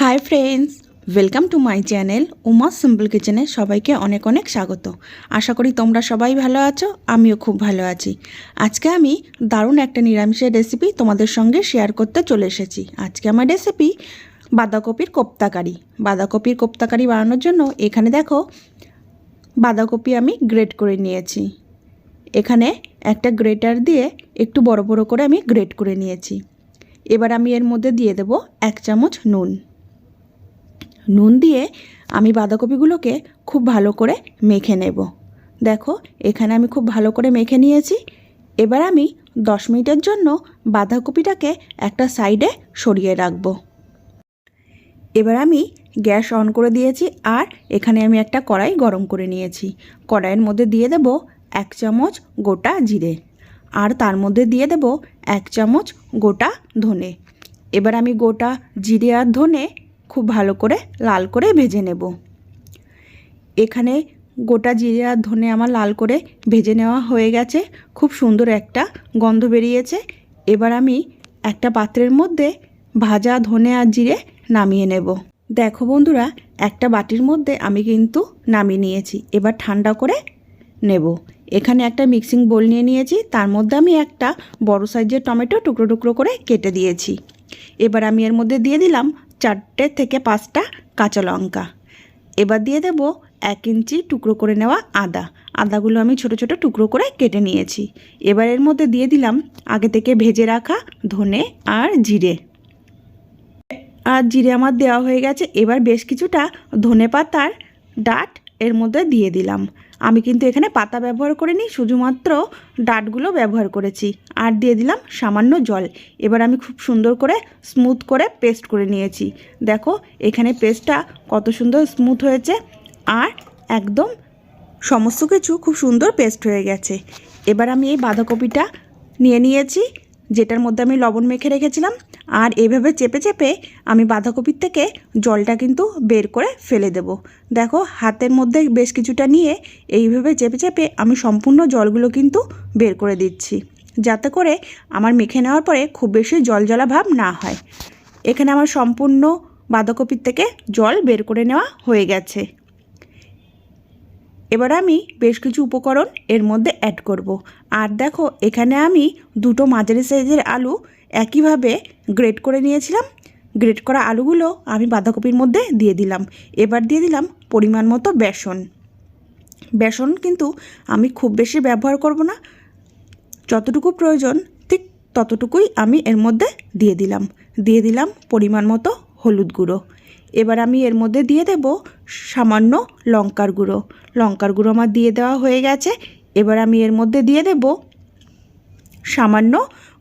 Hi friends welcome to my channel Uma simple কিচেনে সবাইকে অনেক অনেক স্বাগত। আশা করি তোমরা সবাই ভালো আছো, আমিও খুব ভালো আছি। আজকে আমি দারুণ একটা নিরামিষের রেসিপি তোমাদের সঙ্গে শেয়ার করতে চলে এসেছি। আজকে আমার রেসিপি বাঁধাকপির কোপ্তাকারি বাঁধাকপির কোপ্তাকারি বানানোর জন্য এখানে দেখো বাঁধাকপি আমি গ্রেট করে নিয়েছি। এখানে একটা গ্রেটার দিয়ে একটু বড় বড় করে আমি গ্রেট করে নিয়েছি। এবার আমি এর মধ্যে দিয়ে দেব এক চামচ নুন। নুন দিয়ে আমি বাঁধাকপিগুলোকে খুব ভালো করে মেখে নেব। দেখো, এখানে আমি খুব ভালো করে মেখে নিয়েছি। এবার আমি দশ মিনিটের জন্য বাঁধাকপিটাকে একটা সাইডে সরিয়ে রাখব। এবার আমি গ্যাস অন করে দিয়েছি আর এখানে আমি একটা কড়াই গরম করে নিয়েছি। কড়াইয়ের মধ্যে দিয়ে দেব এক চামচ গোটা জিরে আর তার মধ্যে দিয়ে দেব এক চামচ গোটা ধনে। এবার আমি গোটা জিরে আর ধনে খুব ভালো করে লাল করে ভেজে নেব। এখানে গোটা জিরে আর ধনে আমার লাল করে ভেজে নেওয়া হয়ে গেছে। খুব সুন্দর একটা গন্ধ বেরিয়েছে। এবার আমি একটা পাত্রের মধ্যে ভাজা ধনে আর জিরে নামিয়ে নেব। দেখো বন্ধুরা, একটা বাটির মধ্যে আমি কিন্তু নামিয়ে নিয়েছি। এবার ঠান্ডা করে নেব। এখানে একটা মিক্সিং বোল নিয়ে নিয়েছি। তার মধ্যে আমি একটা বড় সাইজের টমেটো টুকরো টুকরো করে কেটে দিয়েছি। এবার আমি এর মধ্যে দিয়ে দিলাম চারটে থেকে পাঁচটা কাঁচা লঙ্কা। এবার দিয়ে দেব এক ইঞ্চি টুকরো করে নেওয়া আদা। আদাগুলো আমি ছোট ছোট টুকরো করে কেটে নিয়েছি। এবার এর মধ্যে দিয়ে দিলাম আগে থেকে ভেজে রাখা ধনে আর জিরে। আর জিরে আমার দেওয়া হয়ে গেছে। এবার বেশ কিছুটা ধনে পাতার ডাট এর মধ্যে দিয়ে দিলাম। আমি কিন্তু এখানে পাতা ব্যবহার করিনি, শুধুমাত্র ডাটগুলো ব্যবহার করেছি। আর দিয়ে দিলাম সামান্য জল। এবার আমি খুব সুন্দর করে স্মুথ করে পেস্ট করে নিয়েছি। দেখো, এখানে পেস্টটা কত সুন্দর স্মুথ হয়েছে। আর একদম সমস্ত কিছু খুব সুন্দর পেস্ট হয়ে গেছে। এবার আমি এই বাঁধাকপিটা নিয়ে নিয়েছি, যেটার মধ্যে আমি লবণ মেখে রেখেছিলাম। আর এভাবে চেপে চেপে আমি বাঁধাকপির থেকে জলটা কিন্তু বের করে ফেলে দেব। দেখো, হাতের মধ্যে বেশ কিছুটা নিয়ে এইভাবে চেপে চেপে আমি সম্পূর্ণ জলগুলো কিন্তু বের করে দিচ্ছি, যাতে করে আমার মেখে নেওয়ার পরে খুব বেশি জল জলা ভাব না হয়। এখানে আমার সম্পূর্ণ বাঁধাকপির থেকে জল বের করে নেওয়া হয়ে গেছে। এবার আমি বেশ কিছু উপকরণ এর মধ্যে অ্যাড করব। আর দেখো, এখানে আমি দুটো মাঝারি সাইজের আলু একইভাবে গ্রেট করে নিয়েছিলাম। গ্রেট করা আলুগুলো আমি বাঁধাকপির মধ্যে দিয়ে দিলাম। এবার দিয়ে দিলাম পরিমাণ মতো বেসন। বেসন কিন্তু আমি খুব বেশি ব্যবহার করব না। যতটুকু প্রয়োজন ঠিক ততটুকুই আমি এর মধ্যে দিয়ে দিলাম। দিয়ে দিলাম পরিমাণ মতো হলুদ গুঁড়ো। এবার আমি এর মধ্যে দিয়ে দেব সামান্য লঙ্কার গুঁড়ো। লঙ্কার গুঁড়ো আমার দিয়ে দেওয়া হয়ে গেছে। এবার আমি এর মধ্যে দিয়ে দেব সামান্য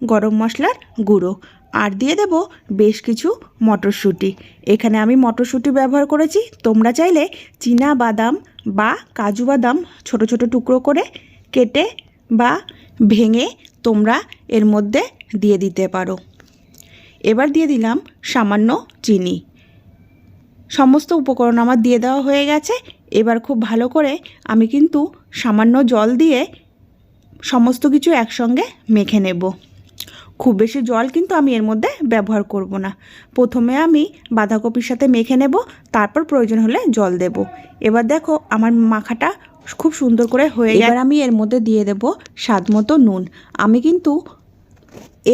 গরম মশলার গুঁড়ো। আর দিয়ে দেব বেশ কিছু মটরশুঁটি। এখানে আমি মটরশুঁটি ব্যবহার করেছি। তোমরা চাইলে চীনা বাদাম বা কাজু বাদাম ছোট ছোট টুকরো করে কেটে বা ভেঙে তোমরা এর মধ্যে দিয়ে দিতে পারো। এবার দিয়ে দিলাম সামান্য চিনি। সমস্ত উপকরণ আমার দিয়ে দেওয়া হয়ে গেছে। এবার খুব ভালো করে আমি কিন্তু সামান্য জল দিয়ে সমস্ত কিছু একসঙ্গে মেখে নেব। খুব বেশি জল কিন্তু আমি এর মধ্যে ব্যবহার করব না। প্রথমে আমি বাঁধাকপির সাথে মেখে নেব তারপর প্রয়োজন হলে জল দেব। এবার দেখো আমার মাখাটা খুব সুন্দর করে হয়ে এবার আমি এর মধ্যে দিয়ে দেব স্বাদ মতো নুন। আমি কিন্তু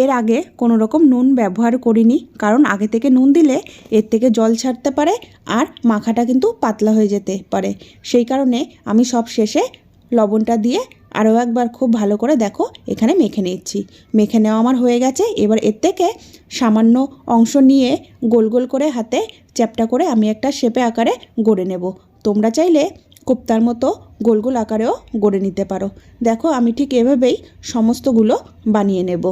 এর আগে কোনো রকম নুন ব্যবহার করিনি, কারণ আগে থেকে নুন দিলে এর থেকে জল ছাড়তে পারে আর মাখাটা কিন্তু পাতলা হয়ে যেতে পারে। সেই কারণে আমি সব শেষে লবণটা দিয়ে আরও একবার খুব ভালো করে দেখো, এখানে মেখে নিচ্ছি। মেখে নেওয়া আমার হয়ে গেছে, এবার এর থেকে সামান্য অংশ নিয়ে গোল গোল করে হাতে চ্যাপটা করে আমি একটা শেপে আকারে গড়ে নেব। তোমরা চাইলে কোপ্তার মতো গোল গোল আকারেও গড়ে নিতে পারো। দেখো, আমি ঠিক এভাবেই সমস্তগুলো বানিয়ে নেব।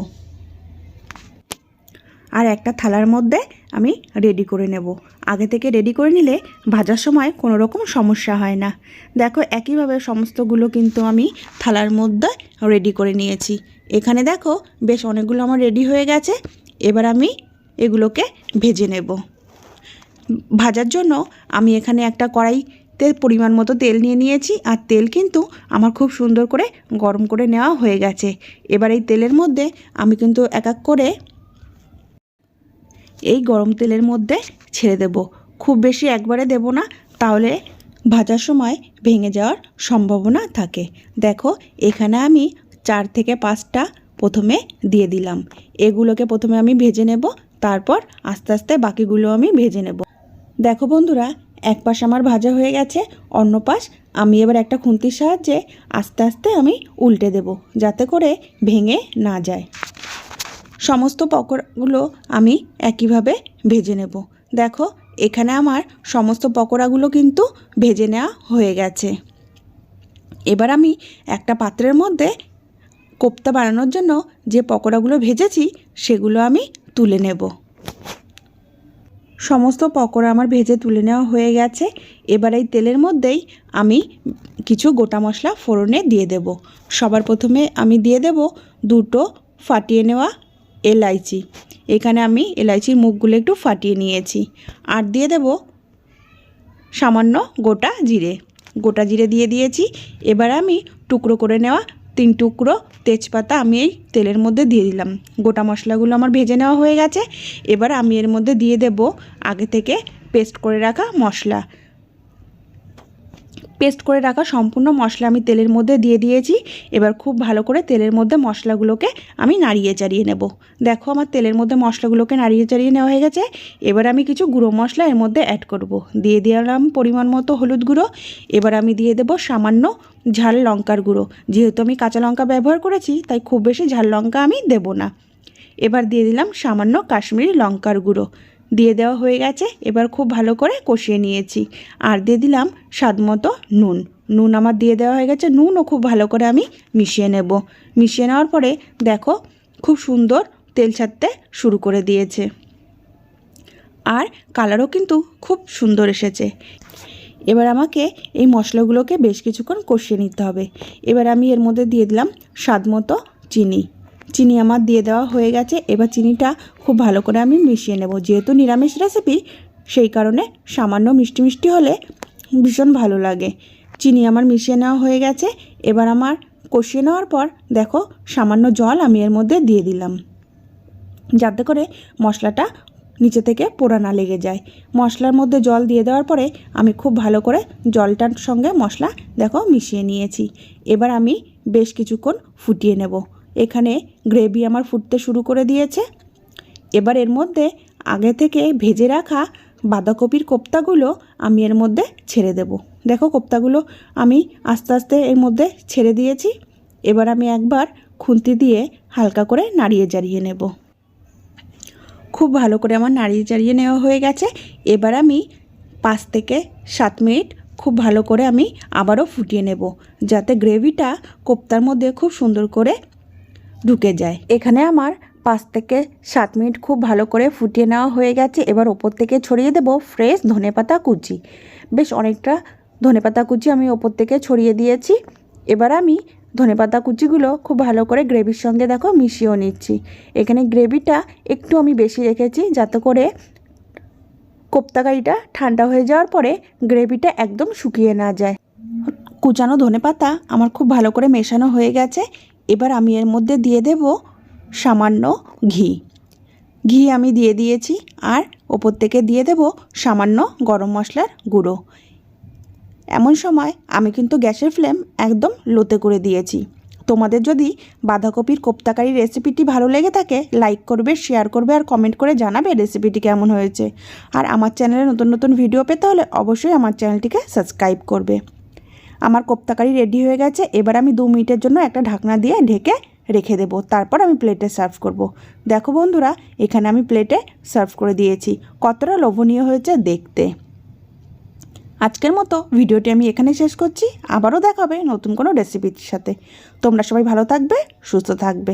আর একটা থালার মধ্যে আমি রেডি করে নেব। আগে থেকে রেডি করে নিলে ভাজার সময় কোনো রকম সমস্যা হয় না। দেখো একইভাবে সমস্তগুলো কিন্তু আমি থালার মধ্যে রেডি করে নিয়েছি। এখানে দেখো বেশ অনেকগুলো আমার রেডি হয়ে গেছে। এবার আমি এগুলোকে ভেজে নেব। ভাজার জন্য আমি এখানে একটা কড়াইতে পরিমাণ মতো তেল নিয়ে নিয়েছি। আর তেল কিন্তু আমার খুব সুন্দর করে গরম করে নেওয়া হয়ে গেছে। এবার এই তেলের মধ্যে আমি কিন্তু এক এক করে এই গরম তেলের মধ্যে ছেড়ে দেব। খুব বেশি একবারে দেব না, তাহলে ভাজার সময় ভেঙে যাওয়ার সম্ভাবনা থাকে। দেখো, এখানে আমি চার থেকে পাঁচটা প্রথমে দিয়ে দিলাম। এগুলোকে প্রথমে আমি ভেজে নেব, তারপর আস্তে আস্তে বাকিগুলো আমি ভেজে নেব। দেখো বন্ধুরা, এক পাশ আমার ভাজা হয়ে গেছে, অন্য পাশ আমি এবার একটা খুন্তির সাহায্যে আস্তে আস্তে আমি উল্টে দেব, যাতে করে ভেঙে না যায়। সমস্ত পকোড়াগুলো আমি একইভাবে ভেজে নেব। দেখো, এখানে আমার সমস্ত পকোড়াগুলো কিন্তু ভেজে নেওয়া হয়ে গেছে। এবার আমি একটা পাত্রের মধ্যে কোপ্তা বানানোর জন্য যে পকোড়াগুলো ভেজেছি, সেগুলো আমি তুলে নেব। সমস্ত পকোড়া আমার ভেজে তুলে নেওয়া হয়ে গেছে। এবার এই তেলের মধ্যেই আমি কিছু গোটা মশলা ফোড়নে দিয়ে দেব। সবার প্রথমে আমি দিয়ে দেব দুটো ফাটিয়ে নেওয়া এলাইচি। এখানে আমি এলাইচির মুখগুলো একটু ফাটিয়ে নিয়েছি। আর দিয়ে দেব সামান্য গোটা জিরে। গোটা জিরে দিয়ে দিয়েছি। এবার আমি টুকরো করে নেওয়া তিন টুকরো তেজপাতা আমি এই তেলের মধ্যে দিয়ে দিলাম। গোটা মশলাগুলো আমার ভেজে নেওয়া হয়ে গেছে। এবার আমি এর মধ্যে দিয়ে দেব আগে থেকে পেস্ট করে রাখা মশলা। পেস্ট করে রাখা সম্পূর্ণ মশলা আমি তেলের মধ্যে দিয়ে দিয়েছি। এবার খুব ভালো করে তেলের মধ্যে মশলাগুলোকে আমি নাড়িয়ে চাড়িয়ে নেব। দেখো আমার তেলের মধ্যে মশলাগুলোকে নাড়িয়ে চাড়িয়ে নেওয়া হয়ে গেছে। এবার আমি কিছু গুঁড়ো মশলা এর মধ্যে অ্যাড করব। দিয়ে দিলাম পরিমাণ মতো হলুদ গুঁড়ো। এবার আমি দিয়ে দেব সামান্য ঝাল লঙ্কার গুঁড়ো। যেহেতু আমি কাঁচা লঙ্কা ব্যবহার করেছি, তাই খুব বেশি ঝাল লঙ্কা আমি দেব না। এবার দিয়ে দিলাম সামান্য কাশ্মীরি লঙ্কার গুঁড়ো। দিয়ে দেওয়া হয়ে গেছে। এবার খুব ভালো করে কষিয়ে নিয়েছি। আর দিয়ে দিলাম স্বাদ মতো নুন। নুন আমার দিয়ে দেওয়া হয়ে গেছে। নুনও খুব ভালো করে আমি মিশিয়ে নেব। মিশিয়ে নেওয়ার পরে দেখো খুব সুন্দর তেল ছাড়তে শুরু করে দিয়েছে। আর কালারও কিন্তু খুব সুন্দর এসেছে। এবার আমাকে এই মশলাগুলোকে বেশ কিছুক্ষণ কষিয়ে নিতে হবে। এবার আমি এর মধ্যে দিয়ে দিলাম স্বাদ মতো চিনি। চিনি আমার দিয়ে দেওয়া হয়ে গেছে। এবার চিনিটা খুব ভালো করে আমি মিশিয়ে নেব। যেহেতু নিরামিষ রেসিপি সেই কারণে সামান্য মিষ্টি মিষ্টি হলে ভীষণ ভালো লাগে। চিনি আমার মিশিয়ে নেওয়া হয়ে গেছে। এবার আমার কষিয়ে নেওয়ার পর দেখো, সামান্য জল আমি এর মধ্যে দিয়ে দিলাম। যাতে করে মশলাটা নিচে থেকে পোড়া না লেগে যায়। মশলার মধ্যে জল দিয়ে দেওয়ার পরে আমি খুব ভালো করে জলটার সঙ্গে মশলা দেখো মিশিয়ে নিয়েছি। এবার আমি বেশ কিছুক্ষণ ফুটিয়ে নেব। এখানে গ্রেভি আমার ফুটতে শুরু করে দিয়েছে। এবার এর মধ্যে আগে থেকে ভেজে রাখা বাঁধাকপির কোপ্তাগুলো আমি এর মধ্যে ছেড়ে দেব। দেখো কোপ্তাগুলো আমি আস্তে আস্তে এর মধ্যে ছেড়ে দিয়েছি। এবার আমি একবার খুন্তি দিয়ে হালকা করে নাড়িয়ে জারিয়ে নেব। খুব ভালো করে আমার নাড়িয়ে চাড়িয়ে নেওয়া হয়ে গেছে। এবার আমি পাঁচ থেকে সাত মিনিট খুব ভালো করে আমি আবারও ফুটিয়ে নেব। যাতে গ্রেভিটা কোপ্তার মধ্যে খুব সুন্দর করে ঢুকে যায়। এখানে আমার পাঁচ থেকে সাত মিনিট খুব ভালো করে ফুটিয়ে নেওয়া হয়ে গেছে। এবার ওপর থেকে ছড়িয়ে দেব ফ্রেশ ধনেপাতা কুচি। বেশ অনেকটা ধনেপাতা কুচি আমি ওপর থেকে ছড়িয়ে দিয়েছি। এবার আমি ধনেপাতা কুচিগুলো খুব ভালো করে গ্রেভির সঙ্গে দেখো মিশিয়েও নিচ্ছি। এখানে গ্রেভিটা একটু আমি বেশি রেখেছি যাতে করে কোপ্তাকারিটা ঠান্ডা হয়ে যাওয়ার পরে গ্রেভিটা একদম শুকিয়ে না যায়। কুচানো ধনেপাতা আমার খুব ভালো করে মেশানো হয়ে গেছে। এবার আমি এর মধ্যে দিয়ে দেব সামান্য ঘি। ঘি আমি দিয়ে দিয়েছি আর ওপর থেকে দিয়ে দেব সামান্য গরম মশলার গুঁড়ো। এমন সময় আমি কিন্তু গ্যাসের ফ্লেম একদম লোতে করে দিয়েছি। তোমাদের যদি বাঁধাকপির কোপ্তাকারি রেসিপিটি ভালো লেগে থাকে, লাইক করবে, শেয়ার করবে আর কমেন্ট করে জানাবে রেসিপিটি কেমন হয়েছে। আর আমার চ্যানেলে নতুন নতুন ভিডিও পেতে হলে অবশ্যই আমার চ্যানেলটিকে সাবস্ক্রাইব করবে। আমার কোপ্তাকারি রেডি হয়ে গেছে। এবার আমি দু মিনিটের জন্য একটা ঢাকনা দিয়ে ঢেকে রেখে দেব। তারপর আমি প্লেটে সার্ভ করব। দেখো বন্ধুরা, এখানে আমি প্লেটে সার্ভ করে দিয়েছি। কতটা লোভনীয় হয়েছে দেখতে। আজকের মতো ভিডিওটি আমি এখানে শেষ করছি। আবারও দেখাবে নতুন কোনো রেসিপির সাথে। তোমরা সবাই ভালো থাকবে, সুস্থ থাকবে।